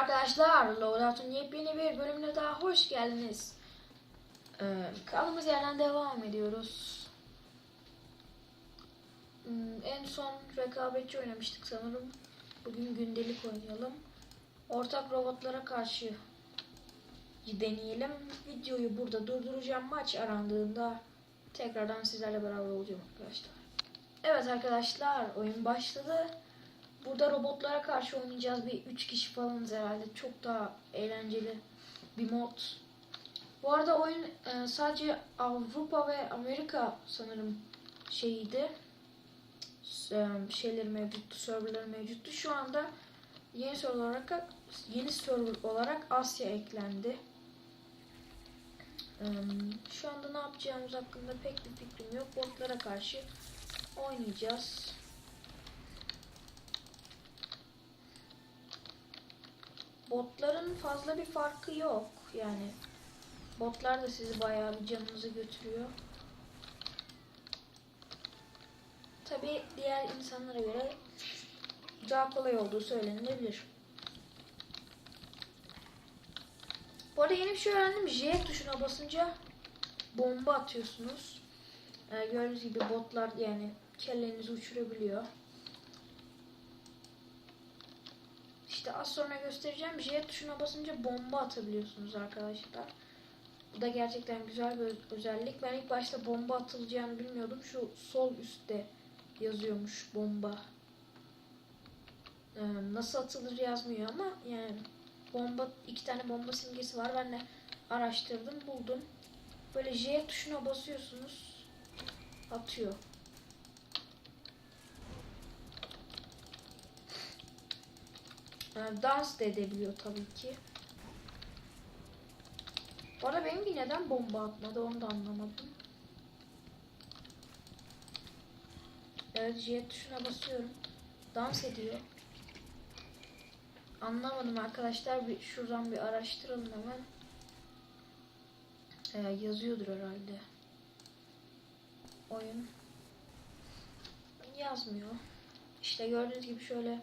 arkadaşlar, Loadout'un yepyeni bir bölümüne daha hoş geldiniz. Ee, kaldığımız yerden devam ediyoruz. Hmm, en son rekabetçi oynamıştık sanırım. Bugün gündelik oynayalım. Ortak robotlara karşı deneyelim. Videoyu burada durduracağım. Maç arandığında tekrardan sizlerle beraber olacağım arkadaşlar. Evet arkadaşlar, oyun başladı. Burada robotlara karşı oynayacağız. Bir 3 kişi falanız herhalde. Çok daha eğlenceli bir mod. Bu arada oyun e, sadece Avrupa ve Amerika sanırım şeyiydi. E, şeyleri mevcuttu, serverları mevcuttu. Şu anda yeni server olarak yeni server olarak Asya eklendi. E, Şu anda ne yapacağımız hakkında pek bir fikrim yok. Botlara karşı oynayacağız. Botların fazla bir farkı yok. Yani botlar da sizi bayağı bir canınızı götürüyor. Tabi diğer insanlara göre daha kolay olduğu söylenilebilir. Bu arada yeni bir şey öğrendim. J tuşuna basınca bomba atıyorsunuz. Ee, gördüğünüz gibi botlar yani kellenizi uçurabiliyor. İşte az sonra göstereceğim. J tuşuna basınca bomba atabiliyorsunuz arkadaşlar. Bu da gerçekten güzel bir özellik. Ben ilk başta bomba atılacağını bilmiyordum. Şu sol üstte yazıyormuş bomba. Ee, nasıl atılır yazmıyor ama yani bomba iki tane bomba simgesi var. Ben de araştırdım, buldum. Böyle J tuşuna basıyorsunuz. Atıyor. Yani dans da edebiliyor tabii ki. Bu arada benimki neden bomba atmadı onu da anlamadım. Evet J tuşuna basıyorum. Dans ediyor. Anlamadım arkadaşlar. Bir, şuradan bir araştıralım hemen. Ee, yazıyordur herhalde. Oyun. Yazmıyor. İşte gördüğünüz gibi şöyle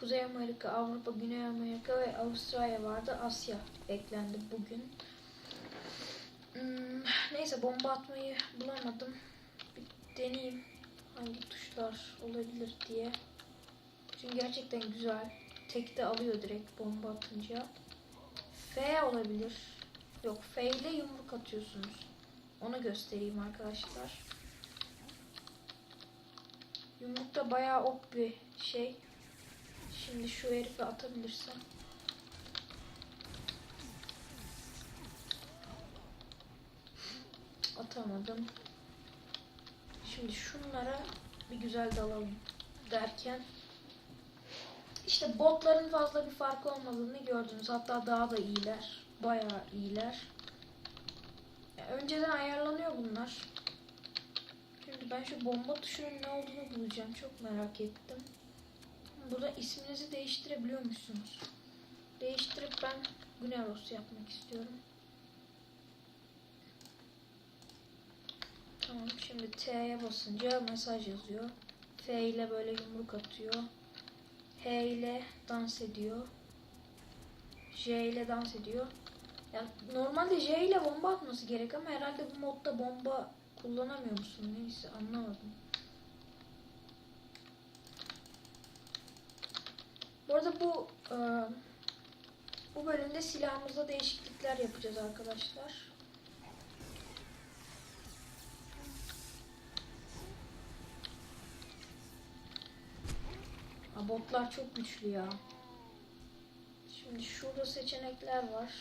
Kuzey Amerika, Avrupa, Güney Amerika ve Avustralya vardı. Asya eklendi bugün. Hmm, neyse bomba atmayı bulamadım. Bir deneyeyim hangi tuşlar olabilir diye. Çünkü gerçekten güzel. Tekte alıyor direkt bomba atınca. F olabilir. Yok F ile yumruk atıyorsunuz. Onu göstereyim arkadaşlar. Yumruk da bayağı ok bir şey. Şimdi şu herifi atabilirsem. Atamadım. Şimdi şunlara bir güzel dalalım derken işte botların fazla bir farkı olmadığını gördünüz. Hatta daha da iyiler. Bayağı iyiler. Ya önceden ayarlanıyor bunlar. Şimdi ben şu bomba tuşunun ne olduğunu bulacağım. Çok merak ettim. Burada isminizi değiştirebiliyormuşsunuz. Değiştirip ben Güneros yapmak istiyorum. Tamam şimdi T'ye basınca mesaj yazıyor. F ile böyle yumruk atıyor. H ile dans ediyor. J ile dans ediyor. Yani normalde J ile bomba atması gerek ama herhalde bu modda bomba kullanamıyor musun? Neyse anlamadım. Bu arada bu e, bu bölümde silahımızda değişiklikler yapacağız arkadaşlar. Ha, botlar çok güçlü ya. Şimdi şurada seçenekler var.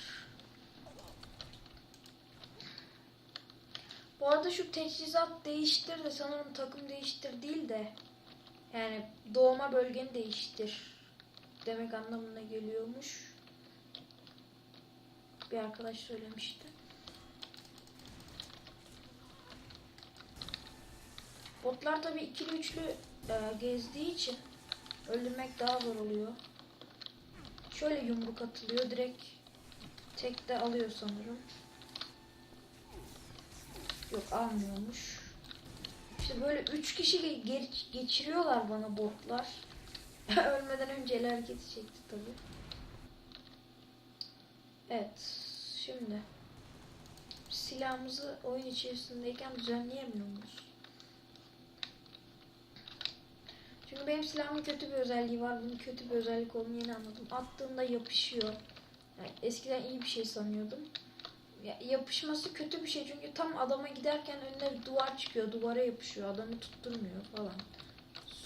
Bu arada şu teçhizat değiştir de sanırım takım değiştir değil de yani doğma bölgeni değiştir demek anlamına geliyormuş. Bir arkadaş söylemişti. Botlar tabi ikili üçlü e, gezdiği için öldürmek daha zor oluyor. Şöyle yumruk atılıyor direkt tek de alıyor sanırım. Yok almıyormuş. İşte böyle üç kişi geçiriyorlar bana botlar. Ölmeden önce el hareketi çekti tabi. Evet. Şimdi silahımızı oyun içerisindeyken düzenleyemiyor muyuz? Çünkü benim silahımın kötü bir özelliği var. Bunun kötü bir özellik olduğunu yeni anladım. Attığında yapışıyor. Yani eskiden iyi bir şey sanıyordum. Ya, yapışması kötü bir şey çünkü tam adama giderken önüne bir duvar çıkıyor. Duvara yapışıyor. Adamı tutturmuyor falan.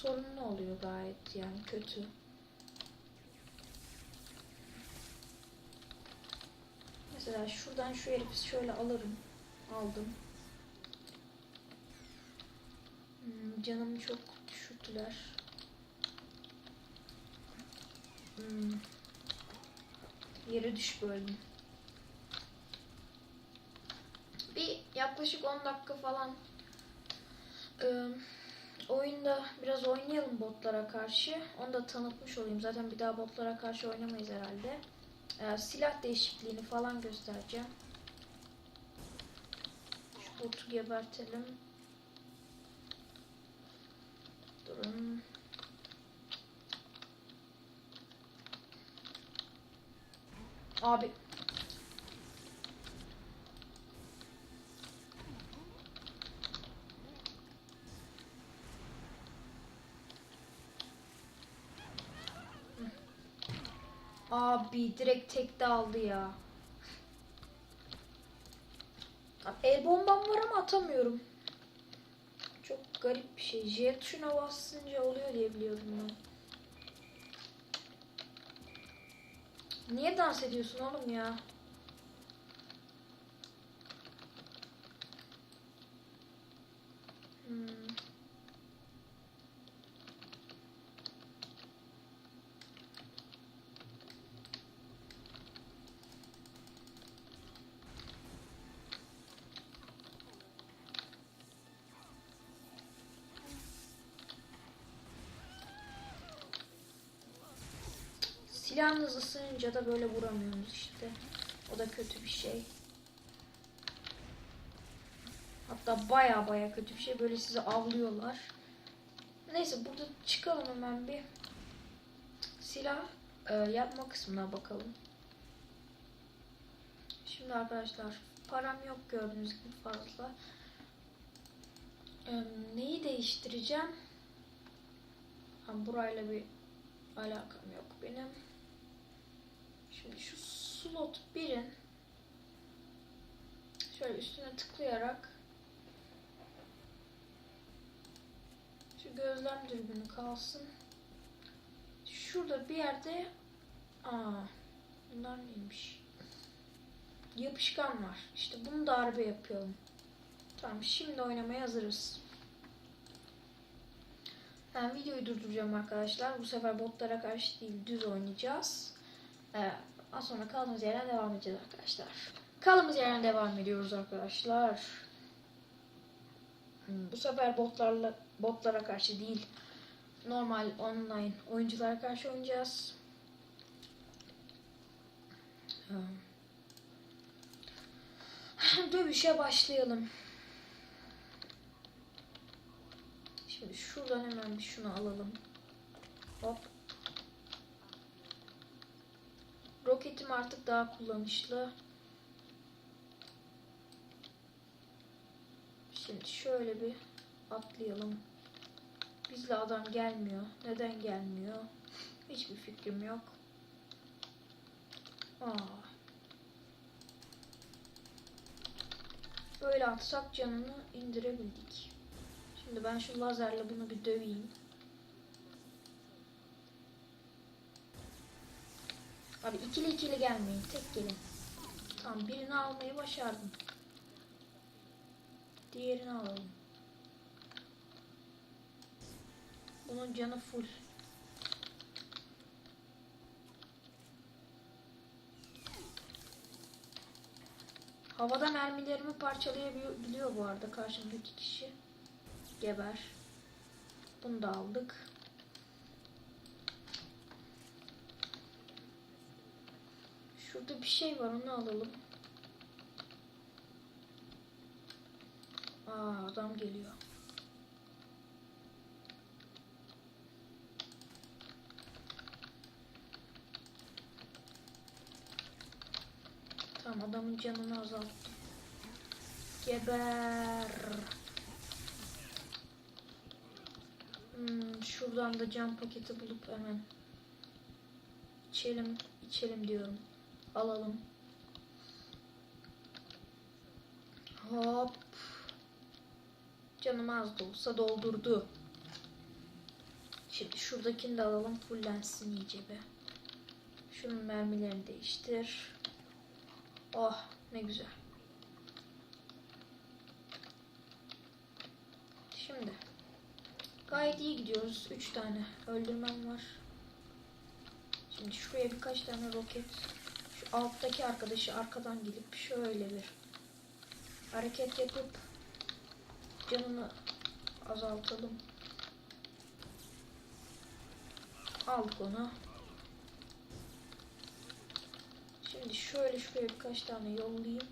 Sorunlu oluyor gayet yani kötü. Mesela şuradan şu herifi şöyle alırım. Aldım. Hmm, canımı çok düşürdüler. Hmm. Yere düş böldüm. Bir yaklaşık 10 dakika falan e, oyunda biraz oynayalım botlara karşı. Onu da tanıtmış olayım. Zaten bir daha botlara karşı oynamayız herhalde. E, silah değişikliğini falan göstereceğim. Şu botu gebertelim. Durun. Abi. Abi direkt tekte aldı ya. El bombam var ama atamıyorum. Çok garip bir şey. J tuşuna basınca oluyor diye biliyorum ben. Niye dans ediyorsun oğlum ya? Hmm. Silahınız ısınınca da böyle vuramıyorsunuz işte. O da kötü bir şey. Hatta baya baya kötü bir şey. Böyle sizi avlıyorlar. Neyse burada çıkalım hemen bir. Silah e, yapma kısmına bakalım. Şimdi arkadaşlar param yok gördüğünüz gibi fazla. E, neyi değiştireceğim? Ha, burayla bir alakam yok benim. Şimdi şu slot 1'in şöyle üstüne tıklayarak şu gözlem dürbünü kalsın. Şurada bir yerde aa bunlar neymiş? Yapışkan var. İşte bunu darbe yapıyorum. Tamam şimdi oynamaya hazırız. Ben videoyu durduracağım arkadaşlar. Bu sefer botlara karşı değil düz oynayacağız. Ee, az sonra kaldığımız yerden devam edeceğiz arkadaşlar. Kaldığımız yerden devam ediyoruz arkadaşlar. Hmm, bu sefer botlarla botlara karşı değil normal online oyunculara karşı oynayacağız. Hmm. Dövüşe başlayalım. Şimdi şuradan hemen bir şunu alalım. Hop. Roketim artık daha kullanışlı. Şimdi şöyle bir atlayalım. Bizle adam gelmiyor. Neden gelmiyor? Hiçbir fikrim yok. Aa. Böyle atsak canını indirebildik. Şimdi ben şu lazerle bunu bir döveyim. Abi ikili ikili gelmeyin. Tek gelin. Tamam birini almayı başardım. Diğerini alalım. Bunun canı full. Havada mermilerimi parçalayabiliyor bu arada karşımdaki kişi. Geber. Bunu da aldık. Şurada bir şey var onu alalım. Aa adam geliyor. Tamam adamın canını azalttım. Geber. Hmm, şuradan da can paketi bulup hemen içelim, içelim diyorum. Alalım. Hop. Canım az da olsa doldurdu. Şimdi şuradakini de alalım fullensin iyice be. Şunun mermilerini değiştir. Oh ne güzel. Şimdi gayet iyi gidiyoruz. 3 tane öldürmem var. Şimdi şuraya birkaç tane roket. Alttaki arkadaşı arkadan gidip şöyle bir hareket yapıp canını azaltalım. Aldık onu. Şimdi şöyle şuraya birkaç tane yollayayım.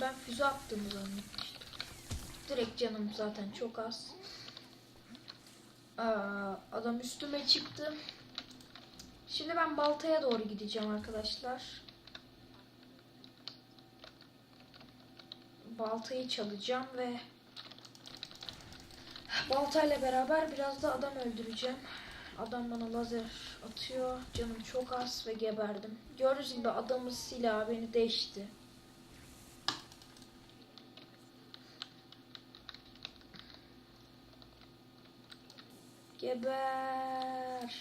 Ben füze attığımı zannetmiştim. Direkt canım zaten çok az. Adam üstüme çıktı. Şimdi ben baltaya doğru gideceğim arkadaşlar. Baltayı çalacağım ve baltayla beraber biraz da adam öldüreceğim. Adam bana lazer atıyor. Canım çok az ve geberdim. Gördüğünüz gibi adamın silahı beni deşti. Geber.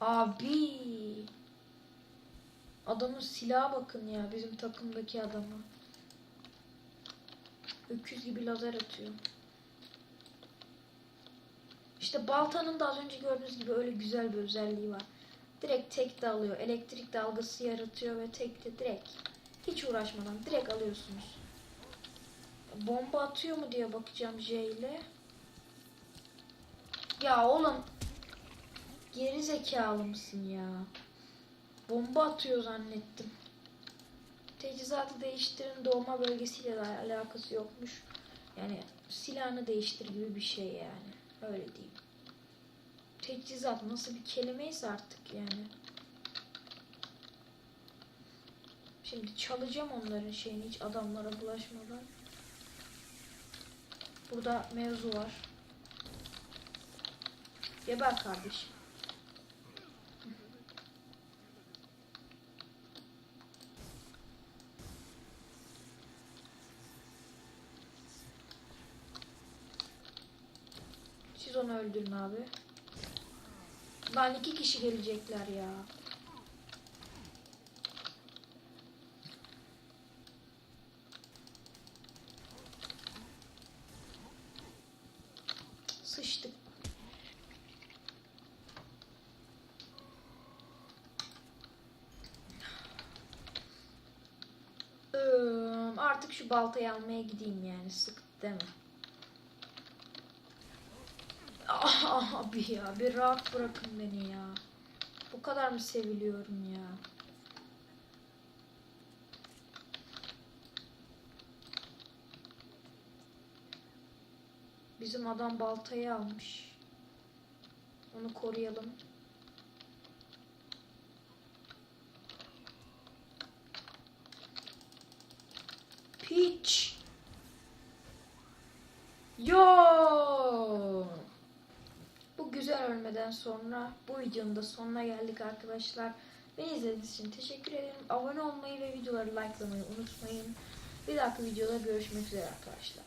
Abi. Adamın silaha bakın ya bizim takımdaki adamı. Öküz gibi lazer atıyor. İşte baltanın da az önce gördüğünüz gibi öyle güzel bir özelliği var. Direkt tek de alıyor. Elektrik dalgası yaratıyor ve tek de direkt. Hiç uğraşmadan direkt alıyorsunuz. Bomba atıyor mu diye bakacağım J ile. Ya oğlum. Geri zekalı mısın ya? Bomba atıyor zannettim. Teçhizatı değiştirin doğma bölgesiyle de alakası yokmuş. Yani silahını değiştir gibi bir şey yani. Öyle diyeyim. Teçhizat nasıl bir kelimeyse artık yani. Şimdi çalacağım onların şeyini hiç adamlara bulaşmadan. Burada mevzu var. Geber kardeşim. Siz onu öldürün abi. Lan iki kişi gelecekler ya. Sıçtık. Ee, artık şu baltayı almaya gideyim yani sık deme. Ah, Abi ya bir rahat bırakın beni ya. Bu kadar mı seviliyorum ya? Bizim adam baltayı almış. Onu koruyalım. Piç. Yo. Bu güzel ölmeden sonra bu videonun da sonuna geldik arkadaşlar. Beni izlediğiniz için teşekkür ederim. Abone olmayı ve videoları likelamayı unutmayın. Bir dahaki videoda görüşmek üzere arkadaşlar.